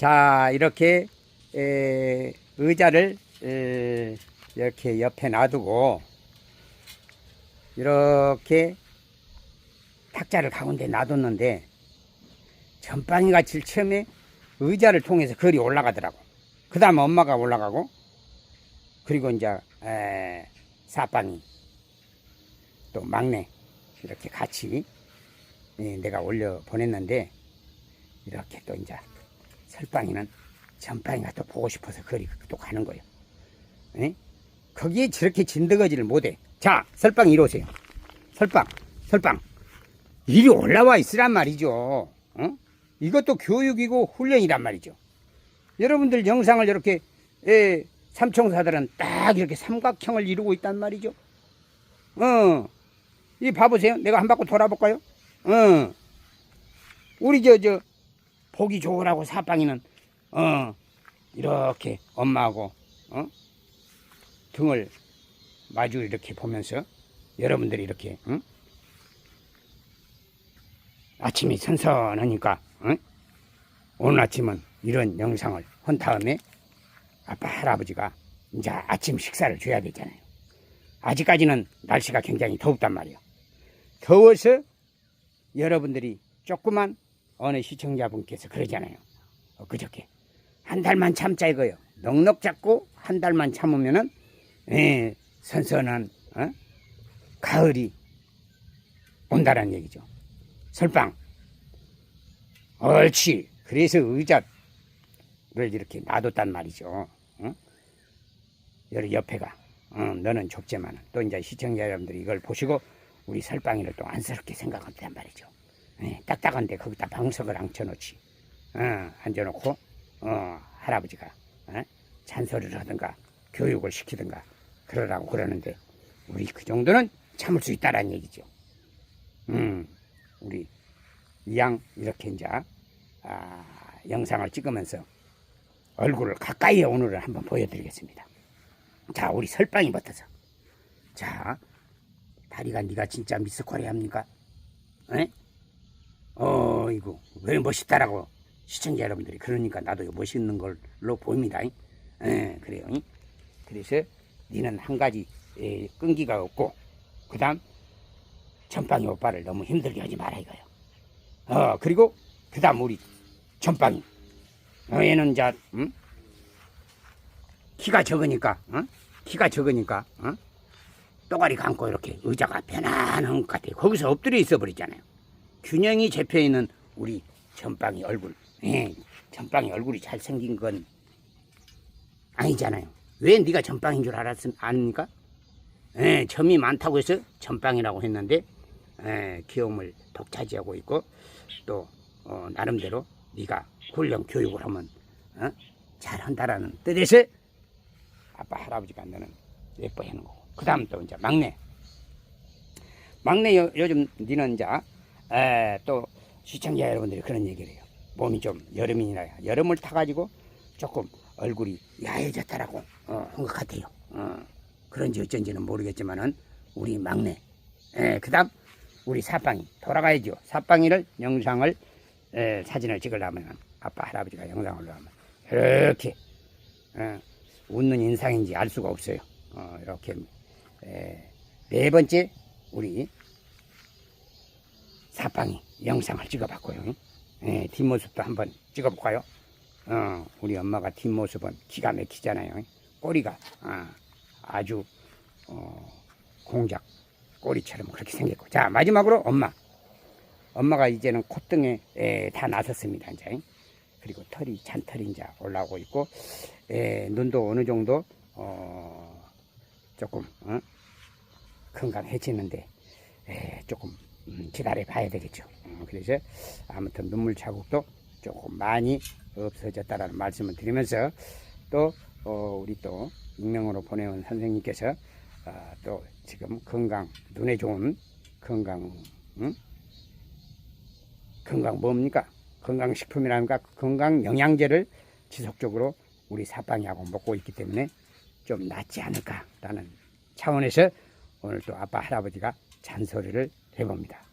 자, 이렇게 에, 의자를 에, 이렇게 옆에 놔두고 이렇게 탁자를 가운데 놔뒀는데 전방이가 제일 처음에 의자를 통해서 글이 올라가더라고. 그 다음에 엄마가 올라가고 그리고 이제 에, 사빵이 또 막내 이렇게 같이 예, 내가 올려 보냈는데 이렇게 또 이제 설빵이는 전빵이가 또 보고 싶어서 거리 또 가는 거예요. 예? 거기에 저렇게 진드거지를 못해. 자, 설빵 이리 오세요. 설빵, 설빵. 이리 올라와 있으란 말이죠. 어? 이것도 교육이고 훈련이란 말이죠. 여러분들 영상을 이렇게 예, 삼총사들은 딱 이렇게 삼각형을 이루고 있단 말이죠. 어, 이 봐보세요. 내가 한 바퀴 돌아볼까요? 어, 우리 저 저 보기 좋으라고 사빵이는 어 이렇게 엄마하고 어 등을 마주 이렇게 보면서 여러분들이 이렇게 응? 아침이 선선하니까 응? 오늘 아침은 이런 영상을 한 다음에 아빠 할아버지가 이제 아침 식사를 줘야 되잖아요. 아직까지는 날씨가 굉장히 덥단 말이에요. 더워서 여러분들이 조그만 어느 시청자분께서 그러잖아요. 어, 그저께 한 달만 참자 이거요. 넉넉 잡고 한 달만 참으면은 예, 선선한 어? 가을이 온다라는 얘기죠. 설빵. 옳지. 그래서 의자를 이렇게 놔뒀단 말이죠. 어? 여기 옆에가 어, 너는 좁지만 또 이제 시청자 여러분들이 이걸 보시고 우리 설빵이를 또 안쓰럽게 생각한단 말이죠. 예, 딱딱한데 거기다 방석을 앉혀놓지. 어, 앉아놓고 어, 할아버지가 어? 잔소리를 하든가 교육을 시키든가 그러라고 그러는데 우리 그 정도는 참을 수 있다라는 얘기죠. 음, 우리 이양 이렇게 이제 아, 영상을 찍으면서 얼굴을 가까이에 오늘은 한번 보여드리겠습니다. 자, 우리 설빵이 붙어서 자, 다리가 네가 진짜 미스 코리 합니까? 에? 어, 이거 왜 멋있다라고 시청자 여러분들이 그러니까 나도 멋있는 걸로 보입니다. 예, 그래요. 그래서 니는 한 가지 에, 끈기가 없고 그 다음 전빵이 오빠를 너무 힘들게 하지 마라 이거요. 어, 그리고 그 다음 우리 전빵이 어, 얘는 자 음? 키가 적으니까 어? 키가 적으니까 어? 또가리 감고 이렇게 의자가 편안한 것 같아요. 거기서 엎드려 있어 버리잖아요. 균형이 잡혀 있는 우리 전빵이 얼굴. 예, 전빵이 얼굴이 잘생긴 건 아니잖아요. 왜 네가 전빵인 줄 알았음 아닙니까? 예, 점이 많다고 해서 전빵이라고 했는데 예, 귀여움을 독차지하고 있고 또 어, 나름대로 네가 훈련 교육을 하면 어? 잘한다라는 뜻에서 아빠 할아버지가 너는 예뻐하는 거고 그 다음 또 이제 막내 막내 요, 요즘 니는 이제 에, 또 시청자 여러분들이 그런 얘기를 해요. 몸이 좀 여름이라 여름을 타가지고 조금 얼굴이 야해졌다라고 어, 한것 같아요. 어, 그런지 어쩐지는 모르겠지만은 우리 막내 에, 그 다음 우리 사빵이 돌아가야죠. 사빵이를 영상을 에, 사진을 찍으려면 아빠 할아버지가 영상을 올려면 이렇게 어, 웃는 인상인지 알 수가 없어요. 어, 이렇게 에, 네 번째 우리 사빵이 영상을 찍어봤고요. 에, 뒷모습도 한번 찍어볼까요? 어, 우리 엄마가 뒷모습은 기가 막히잖아요. 꼬리가 어, 아주 어, 공작 꼬리처럼 그렇게 생겼고 자 마지막으로 엄마 엄마가 이제는 콧등에 에, 다 나섰습니다 이제 그리고 털이 잔털이 이제 올라오고 있고 에, 눈도 어느 정도 어, 조금 어? 건강해지는데 에, 조금 음, 기다려 봐야 되겠죠. 어, 그래서 아무튼 눈물 자국도 조금 많이 없어졌다라는 말씀을 드리면서 또 어, 우리 또 익명으로 보내온 선생님께서 아, 또 지금 건강 눈에 좋은 건강 응? 건강 뭡니까? 건강식품이라니까 건강 영양제를 지속적으로 우리 사빵이하고 먹고 있기 때문에 좀 낫지 않을까라는 차원에서 오늘 또 아빠 할아버지가 잔소리를 해봅니다.